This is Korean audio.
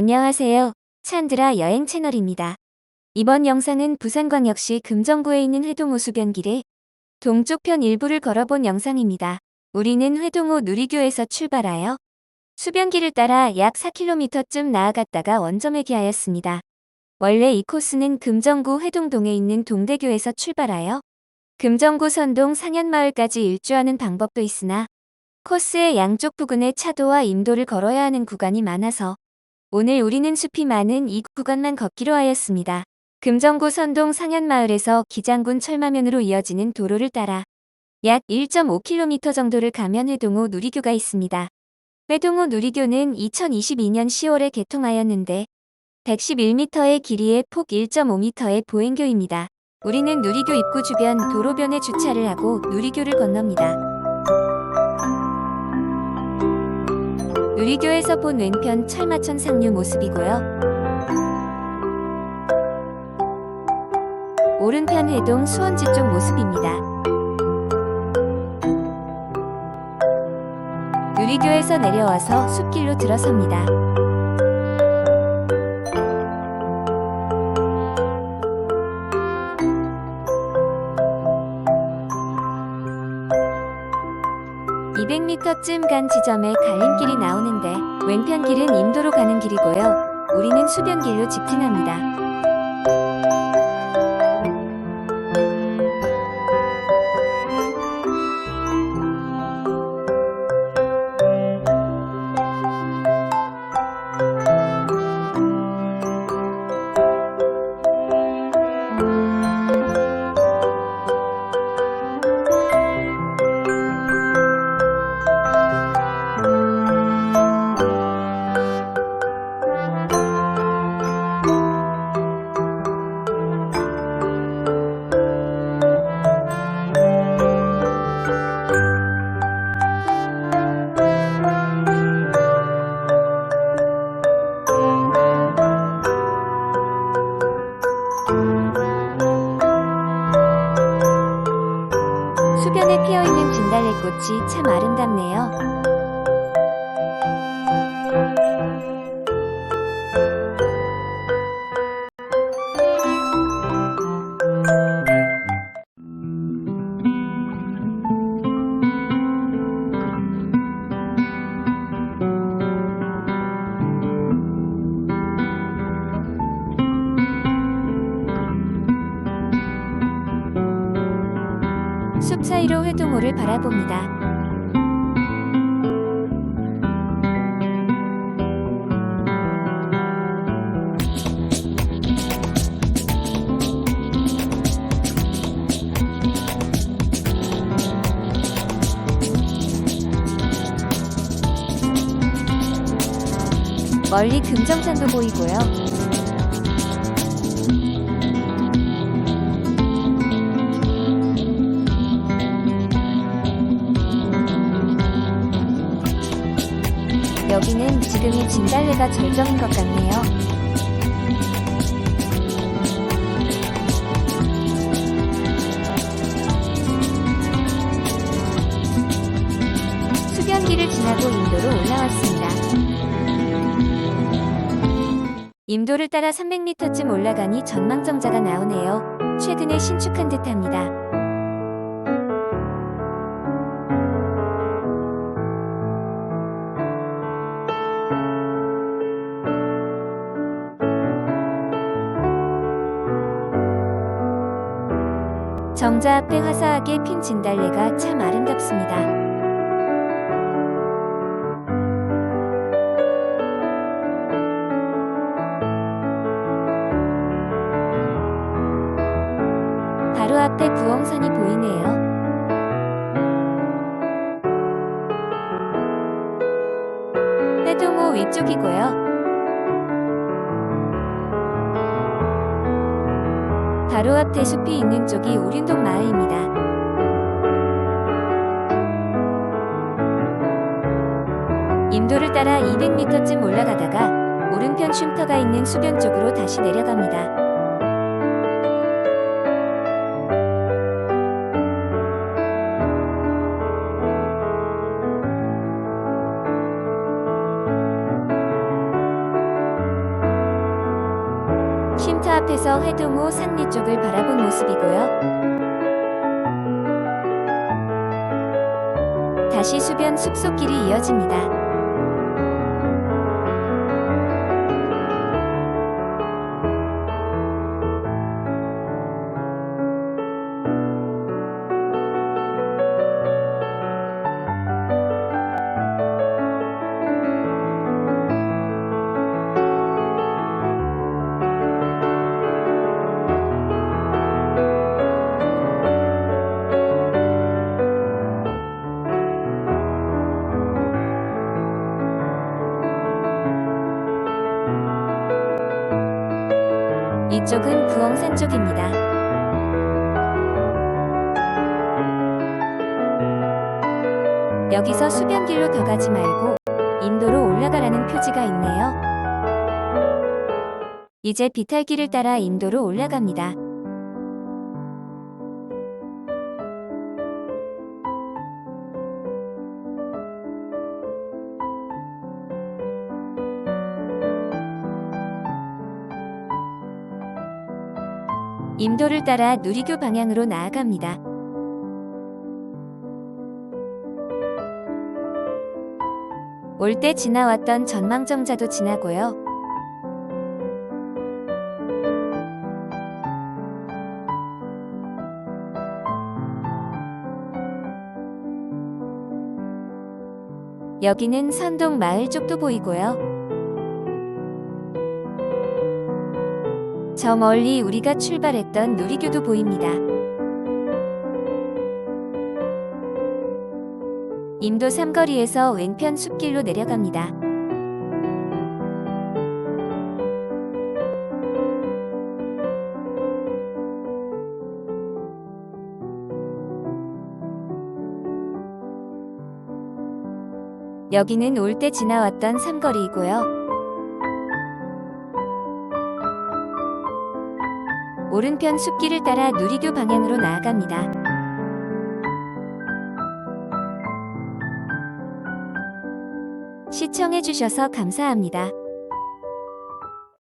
안녕하세요. 찬드라 여행 채널입니다. 이번 영상은 부산광역시 금정구에 있는 회동호 수변길의 동쪽편 일부를 걸어본 영상입니다. 우리는 회동호 누리교에서 출발하여 수변길을 따라 약 4km쯤 나아갔다가 원점에 하였습니다 원래 이 코스는 금정구 회동동에 있는 동대교에서 출발하여 금정구 선동 상현마을까지 일주하는 방법도 있으나 코스의 양쪽 부근에 차도와 임도를 걸어야 하는 구간이 많아서 오늘 우리는 숲이 많은 이 구간만 걷기로 하였습니다. 금정구 선동 상현마을에서 기장군 철마면으로 이어지는 도로를 따라 약 1.5km 정도를 가면 회동호 누리교가 있습니다. 회동호 누리교는 2022년 10월에 개통하였는데 111m의 길이에 폭 1.5m의 보행교입니다. 우리는 누리교 입구 주변 도로변에 주차를 하고 누리교를 건넙니다. 누리교에서 본 왼편 철마천 상류 모습이고요. 오른편 회동 수원지 쪽 모습입니다. 누리교에서 내려와서 숲길로 들어섭니다. (200m쯤) 간 지점에 갈림길이 나오는데 왼편 길은 임도로 가는 길이고요. 우리는 수변길로 직진합니다. 수변에 피어있는 진달래꽃이 참 아름답네요. 숲 사이로 회동호를 바라봅니다. 멀리 금정산도 보이고요. 지금이 진달래가 절정인 것 같네요. 수변길을 지나고 임도로 올라왔습니다. 임도를 따라 300m쯤 올라가니 전망정자가 나오네요. 최근에 신축한 듯합니다. 정자 앞에 화사하게 핀 진달래가 참 아름답습니다. 바로 앞에 구엉산이 보이네요. 회동호 위쪽이고요. 바로 앞 대숲이 있는 쪽이 우린동 마을입니다. 임도를 따라 200m쯤 올라가다가 오른편 쉼터가 있는 수변 쪽으로 다시 내려갑니다. 앞에서 회동호 상리 쪽을 바라본 모습이고요. 다시 수변 숲속길이 이어집니다. 이쪽은 부엉산 쪽입니다. 여기서 수변길로 더 가지 말고 인도로 올라가라는 표지가 있네요. 이제 비탈길을 따라 인도로 올라갑니다. 임도를 따라 누리교 방향으로 나아갑니다. 올 때 지나왔던 전망정자도 지나고요. 여기는 선동 마을 쪽도 보이고요. 저 멀리 우리가 출발했던 누리교도 보입니다. 임도 삼거리에서 왼편 숲길로 내려갑니다. 여기는 올 때 지나왔던 삼거리이고요. 오른편 숲길을 따라 누리교 방향으로 나아갑니다. 시청해주셔서 감사합니다.